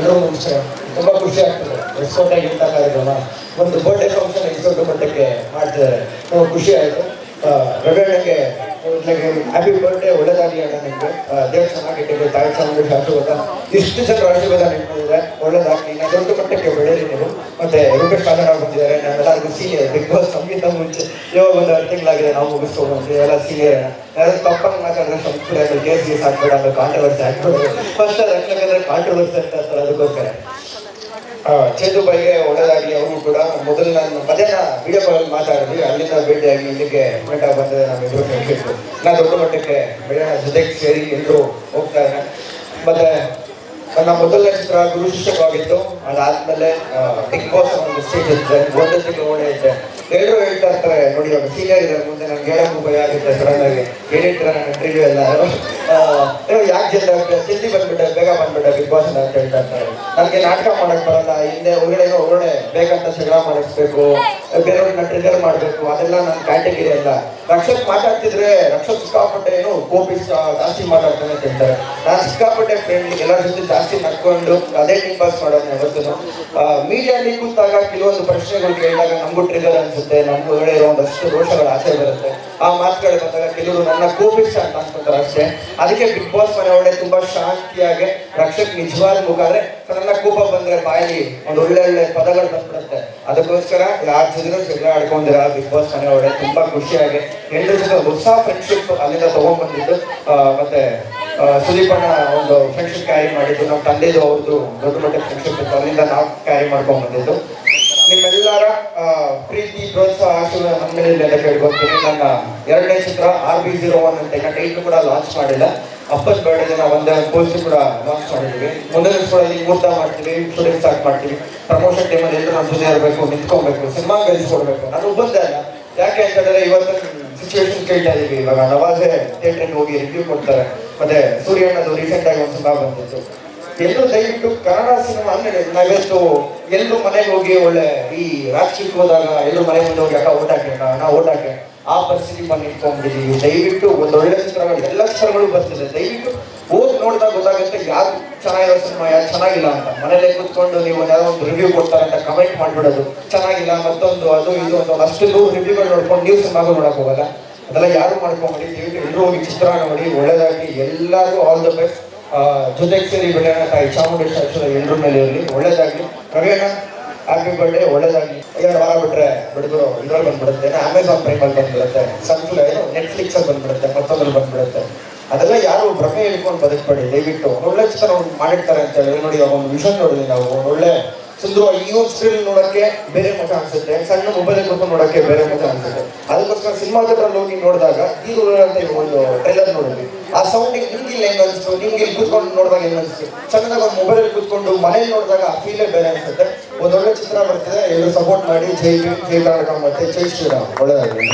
ಎಲ್ಲರೂ ನಮಸ್ಕಾರ ತುಂಬಾ ಖುಷಿ ಆಗ್ತದೆ. ಎಕ್ಸ್ಪೋರ್ಟ್ ಇಂಥ ಕಾರ್ಯಕ್ರಮ. ಒಂದು ಬರ್ಡೇ ಫಂಕ್ಷನ್ ದೊಡ್ಡ ಮಟ್ಟಕ್ಕೆ ಮಾಡ್ತಿದ್ದಾರೆ ತುಂಬ ಖುಷಿ ಆಯಿತು. ರಗಣಕ್ಕೆ ಹ್ಯಾಪಿ ಬರ್ಡೇ ಒಳ್ಳೆದಾಗಲಿ ಅಣ್ಣ ನಿಮಗೆ. ದೇವ್ರ ಚೆನ್ನಾಗಿಟ್ಟಿದೆ ತಾಯಿ ಚಾಮುಂಡಿ ಆಶೀರ್ವಾದ ಇಷ್ಟು ಜನರು ಆಶೀರ್ವಾದ ನಿಂತಿದ್ದಾರೆ ಒಳ್ಳೆದಾಗಿ ದೊಡ್ಡ ಮಟ್ಟಕ್ಕೆ ಬೆಳೆಯಲಿ ನೀವು ಮತ್ತೆ ರೂಪೇಶ್ ಕಾದರ ಬಂದಿದ್ದಾರೆ. ನಾವೆಲ್ಲರಿಗೂ ಸೀನಿಯರ್ ಬಿಗ್ ಬಾಸ್ ಸಂಗೀತ ಮುಂಚೆ. ಇವಾಗ ಒಂದು ಎರಡು ತಿಂಗಳಾಗಿದೆ ನಾವು ಮುಗಿಸ್ಕೊಂಡು ಎಲ್ಲ ಸೀನಿಯರ್ ಯಾರು ತಪ್ಪಾಗಿ ಮಾತಾಡಿದ್ರೆ ಸಂಸ್ಕೃತಿ ಕೇಸ್ ಗೀಸ್ ಹಾಕ್ಬೇಡ ಅಂದ್ರೆ ಕಾಂಟ್ರವರ್ಸಿ ಹಾಕ್ಬೇಡ. ಫಸ್ಟ್ ಯಾಕಂದ್ರೆ ಕಾಂಟ್ರವರ್ಸಿ ಅಂತ ಹೇಳ್ತಾರೆ, ಅದಕ್ಕೋಸ್ಕರ. ಚೇತು ಬೈಗೆ ಒಳ್ಳೆದಾಗಲಿ, ಅವರು ಕೂಡ. ಮೊದಲು ನಾನು ಮಧ್ಯಾಹ್ನ ವಿಡಿಯೋ ಕಾಲ್ ಮಾತಾಡಿದ್ವಿ. ಅಲ್ಲಿಂದ ಭೇಟಿಯಾಗಿ ಇಲ್ಲಿಗೆ ಮೀಟ್ ಆಗಿ ಬಂದರೆ ಎದುರು ಫ್ರೆಂಡ್ಶಿಪ್ ನಾ ದೊಡ್ಡ ಮಟ್ಟಕ್ಕೆ ಬೆಳೆಯ ಜೊತೆಗೆ ಸೇರಿ ಎಲ್ಲರೂ ಹೋಗ್ತಾ ಇದ್ದಾರೆ ಮತ್ತೆ ನನ್ನ ಮೊದಲನೇ ಚಿತ್ರ ಗುರು ಶಿಷ್ಯವಾಗಿತ್ತು ಅದಾದ್ಮೇಲೆ ಬಿಗ್ ಬಾಸ್ ಒಂದು ಸ್ಟೇಜ್ ಇರುತ್ತೆ ಒಂದು ತಿಂಗಳು ಓಣೆ ಇದ್ದೆ ಎಲ್ಲರೂ ಹೇಳ್ತಾ ಇರ್ತಾರೆ. ನೋಡಿ, ಇವಾಗ ಸೀನಿಯರ್ ಇದ್ದಾರೆ. ಮುಂದೆ ನಂಗೆ ಹೇಳಕ್ಕೂ ಭಯ ಆಗುತ್ತೆ ಸಡನ್ ಆಗಿ. ಹೇಳಿರ್ತಾರೆ ನನ್ನ ಇಂಟರ್ವ್ಯೂ ಎಲ್ಲ? ಯಾಕೆ ಜಲ್ದಿ ಜಲ್ದಿ ಬಂದ್ಬಿಟ್ಟೆ, ಬೇಗ ಬಂದ್ಬಿಟ್ಟೆ ಬಿಗ್ ಬಾಸ್ ಅಂತ ಹೇಳ್ತಾ ಇರ್ತಾರೆ. ನನಗೆ ನಾಟಕ ಮಾಡಕ್ ಬರಲ್ಲ. ಹಿಂದೆ ಹೊರಗಡೆ ಹೊರಗಡೆ ಬೇಕಂತ ಜಗಳ ಮಾಡಿಸ್ಬೇಕು. ಬೇರೆಯವ್ರನ್ನ ಟ್ರಿಗರ್ ಮಾಡಬೇಕು. ಅದೆಲ್ಲ ನನ್ನ ಕ್ಯಾಟಗಿರಿ ಅಲ್ಲ. ರಕ್ಷಕ್ ಮಾತಾಡ್ತಿದ್ರೆ, ರಕ್ಷಕ್ ಸಿಕ್ಕಾಪಟ್ಟೆ ಏನು ಕೋಪಿಸ್ ಜಾಸ್ತಿ ಮಾತಾಡ್ತಾನೆ ಅಂತ ಹೇಳ್ತಾರೆ. ನಾನು ಸಿಕ್ಕಾಪಟ್ಟೆ ಫ್ರೆಂಡ್ ಎಲ್ಲರ ಜೊತೆ ಜಾಸ್ತಿ ನಡ್ಕೊಂಡು ಅದೇ ಟೈಮ್ ಪಾಸ್ ಮಾಡೋದು ಯಾವತ್ತೂ. ಮೀಡಿಯಲ್ಲಿ ಕೂತಾಗ ಕೆಲವೊಂದು ಪ್ರಶ್ನೆಗಳು ಕೇಳಿದಾಗ ನಮಗೂ ಟ್ರಿಗರ್ ಅನ್ಸುತ್ತೆ. ಒಳ್ಳೆ ಇರೋ ಒಂದಷ್ಟು ರೋಷಗಳ ಆಸೆ ಬರುತ್ತೆ. ಆ ಮಾತುಗಳು ಬಂದಾಗ ಕೆಲವರು ನನ್ನ ಕೋಪಿಸ್ ಅಂತ ಅನ್ಕೊಂತಾರೆ ಅಷ್ಟೇ. ಅದಕ್ಕೆ ಬಿಗ್ ಬಾಸ್ ಮನೆ ಒಳ್ಳೆ ತುಂಬಾ ಶಾಂತಿಯಾಗಿ ರಕ್ಷಕ್ ನಿಜವಾದ ಮುಖಾದ್ರೆ ನನ್ನ ಕೋಪ ಬಂದ್ರೆ ಬಾಯಿ ಒಂದು ಒಳ್ಳೆ ಒಳ್ಳೆ ಪದಗಳು ಬಂದ್ಬಿಡುತ್ತೆ. ಅದಕ್ಕೋಸ್ಕರ ಯಾರ ಜೊತೆ ಜಗಳ ಆಡ್ಕೊಂಡಿರ ಬಿಗ್ ಬಾಸ್ ಮನೆ ಒಳ್ಳೆ ತುಂಬಾ ಖುಷಿಯಾಗಿ ಎಲ್ಲರ ಜೊತೆ ಹೊಸ ಫ್ರೆಂಡ್ಶಿಪ್ ಅಲ್ಲಿಂದ ತಗೊಂಡ್ಬಂದಿದ್ದು. ಮತ್ತೆ ಆ, ಸುದೀಪ್ ಅಣ್ಣ ಒಂದು ಫ್ರೆಂಡ್ಶಿಪ್ ಕ್ಯಾರಿ ಮಾಡಿದ್ದು. ನಮ್ಮ ತಂದೆದು ಅವ್ರದ್ದು ದೊಡ್ಡ ಮಟ್ಟದ ಫ್ರೆಂಡ್ಶಿಪ್ ಇತ್ತು. ಅಲ್ಲಿಂದ ನಾವು ಕ್ಯಾರಿ ಮಾಡ್ಕೊಂಡ್ ಬಂದಿದ್ದು ನಿಮ್ಮೆಲ್ಲರ ಪ್ರೀತಿ, ಪ್ರೋತ್ಸಾಹ, ಆಶೀರ್ವಾದ ನಮ್ಮ ಮೇಲೆ ಕೇಳ್ಕೊತೀನಿ ನನ್ನ ಎರಡನೇ ಚಿತ್ರ ಆರ್ ಬಿ ಜೀರೋ ಒನ್ ಅಂತ ಟೈಟ್ ಕೂಡ ಲಾಂಚ್ ಮಾಡಿಲ್ಲ. ಅಪ್ಪನ ಬರ್ಡೇ ದಿನ ಒಂದೇ ಪೋಸ್ಟ್ ಕೂಡ ಲಾಂಚ್ ಮಾಡಿದ್ವಿ. ಮುಂದಿನ ದಿವಸಗಳಲ್ಲಿ ಮೂರ್ತ ಮಾಡ್ತೀವಿ ಶೂಟಿಂಗ್ ಸ್ಟಾರ್ಟ್ ಮಾಡ್ತೀವಿ. ಪ್ರಮೋಷನ್ ಟೈಮಲ್ಲಿ ಎಲ್ಲರೂ ನಮ್ಮ ಜೊತೆ ಇರಬೇಕು, ನಿಂತ್ಕೊಬೇಕು ಸಿನಿಮಾ ಗೆಲ್ಲಿಸ್ಕೊಡ್ಬೇಕು ನಾನು ಬಂದೆ ಯಾಕೆ ಅಂತಂದ್ರೆ ಇವತ್ತು ಸಿಚುವೇಶನ್ ಕೇಳ್ತಾ ಇದೀವಿ. ಇವಾಗ ನವಾಜೆ ಥಿಯೇಟರ್ಗೆ ಹೋಗಿ ರಿವ್ಯೂ ಕೊಡ್ತಾರೆ. ಮತ್ತೆ ಸೂರ್ಯಣ್ಣದು ರೀಸೆಂಟ್ ಆಗಿ ಒಂದು ಸಿನಿಮಾ ಬಂದಿತ್ತು. ಎಲ್ಲರೂ ದಯವಿಟ್ಟು ಕನ್ನಡ ಸಿನಿಮಾ ಅಂದ್ರೆ ನಾವಿವತ್ತು ಎಲ್ಲರೂ ಮನೆಗೆ ಹೋಗಿ ಒಳ್ಳೆ ಈ ರಾಜ್ಯಕ್ಕೆ ಹೋದಾಗ ಎಲ್ಲರೂ ಮನೆ ಮುಂದೆ ಹೋಗಿ, ಅಕ್ಕ, ಓಟ್ ಹಾಕಿ ನಾ ಓಟ್ ಹಾಕಿ ಆ ಪರಿಸ್ಥಿತಿ ಬಂದು ನಿಂತ್ಕೊಂಡಿದ್ದೀವಿ ದಯವಿಟ್ಟು ಒಂದು ಒಳ್ಳೆ ಚಿತ್ರಗಳು, ಎಲ್ಲ ಚಿತ್ರಗಳು ಬರ್ತಿದೆ. ದಯವಿಟ್ಟು ಹೋಗಿ ನೋಡಿದಾಗ ಗೊತ್ತಾಗುತ್ತೆ ಯಾರು ಚೆನ್ನಾಗಿರೋ ಸಿನಿಮಾ, ಯಾರು ಚೆನ್ನಾಗಿಲ್ಲ ಅಂತ. ಮನೇಲೆ ಕೂತ್ಕೊಂಡು ನೀವು ಯಾರೋ ಒಂದು ರಿವ್ಯೂ ಕೊಡ್ತಾರೆ ಅಂತ ಕಮೆಂಟ್ ಮಾಡ್ಬಿಡೋದು. ಚೆನ್ನಾಗಿಲ್ಲ, ಮತ್ತೊಂದು ಅದು ಇದು ಒಂದು ಅಷ್ಟು ನೂರು ರಿವ್ಯೂಗಳು ನೋಡ್ಕೊಂಡು ನೀವು ಸಿನಿಮಾಗಳು ನೋಡಕ್ ಹೋಗಲ್ಲ. ಅದೆಲ್ಲ ಯಾರು ಮಾಡ್ಕೊಂಬಿಡಿ, ದಯವಿಟ್ಟು ಎಲ್ಲರೂ ಹೋಗಿ ಚಿತ್ರ ನೋಡಿ, ಒಳ್ಳೆದಾಗಿ ಎಲ್ಲರೂ ಆಲ್ ದ ಬೆಸ್ಟ್ ಜೊತೆಗೆ ಸೇರಿ ಬೆಳೆಯೋಣ ತಾಯಿ ಚಾಮುಂಡೇಶ್ವರ ಎಲ್ಲರ ಮೇಲೆ ಒಳ್ಳೇದಾಗ್ಲಿ. ಪ್ರವೀಣ ಹ್ಯಾಪಿ ಬರ್ಡೇ, ಒಳ್ಳೇದಾಗ್ಲಿ. ಎರಡು ವಾರ ಬಿಟ್ರೆ ಬಿಡುಗರು ಇದ್ರಲ್ಲಿ ಬಂದ್ಬಿಡುತ್ತೆ. ಅಮೆಝಾನ್ ಪ್ರೈಮ್ ಅಲ್ಲಿ ಬಂದ್ಬಿಡುತ್ತೆ. ಸನ್ಫ್ಲ ಏನು ನೆಟ್ಫ್ಲಿಕ್ಸ್ ಅಲ್ಲಿ ಬಂದ್ಬಿಡುತ್ತೆ, ಮತ್ತೊಂದ್ರಲ್ಲಿ ಬಂದ್ಬಿಡುತ್ತೆ. ಅದೆಲ್ಲ ಯಾರು ಭ್ರಮೆ ಹೇಳ್ಕೊಂಡು ಬದುಕಬೇಡಿ. ದಯವಿಟ್ಟು ಒಳ್ಳೆ ಚಿತ್ರ ಮಾಡಿರ್ತಾರೆ ಅಂತ ಹೇಳಿ. ನೋಡಿ ಒಂದು ವಿಷನ್ ನೋಡಿದ್ವಿ ನಾವು. ಒಳ್ಳೆ ಸುಂದರವಾಗಿ ಇನ್ನೊಂದು ಸ್ಕ್ರೀನ್ ನೋಡಕ್ಕೆ ಬೇರೆ ಮಜಾ ಅನ್ಸುತ್ತೆ. ಸಣ್ಣ ಮೊಬೈಲ್ ಕುತ್ಕೊಂಡು ನೋಡಕ್ಕೆ ಬೇರೆ ಮಜಾ ಅನ್ಸುತ್ತೆ. ಅದಕ್ಕೋಸ್ಕರ ಸಿನಿಮಾ ಥಿಯೇಟರ್ ಹೋಗಿ ನೋಡಿದಾಗ ಹೀರೋ ಅಂತ ಒಂದು ಟ್ರೈಲರ್ ನೋಡಿದ್ವಿ. ಆ ಸೌಂಡ್ ನಿಮ್ಗೆ ಇಲ್ಲ ಹೆಂಗ್ ಅನ್ಸ್ತು? ನಿಮ್ಗೆ ಇಲ್ಲಿ ಕೂತ್ಕೊಂಡು ನೋಡಿದಾಗ ಏನು ಅನಿಸ್ತು? ಒಂದು ಮೊಬೈಲ್ ಕೂತ್ಕೊಂಡು ಮನೇಲಿ ನೋಡಿದಾಗ ಆ ಫೀಲೇ ಬೇರೆ ಅನ್ಸುತ್ತೆ. ಒಂದು ಒಳ್ಳೆ ಚಿತ್ರ ಬರ್ತಿದೆ ಎಲ್ಲರೂ ಸಪೋರ್ಟ್ ಮಾಡಿ, ಜೈ ಜೈ ಕರ್ನಾಟಕ ಮತ್ತೆ ಜೈ ಶ್ರೀರಾಮ್. ಒಳ್ಳೆದಾಗಲಿ.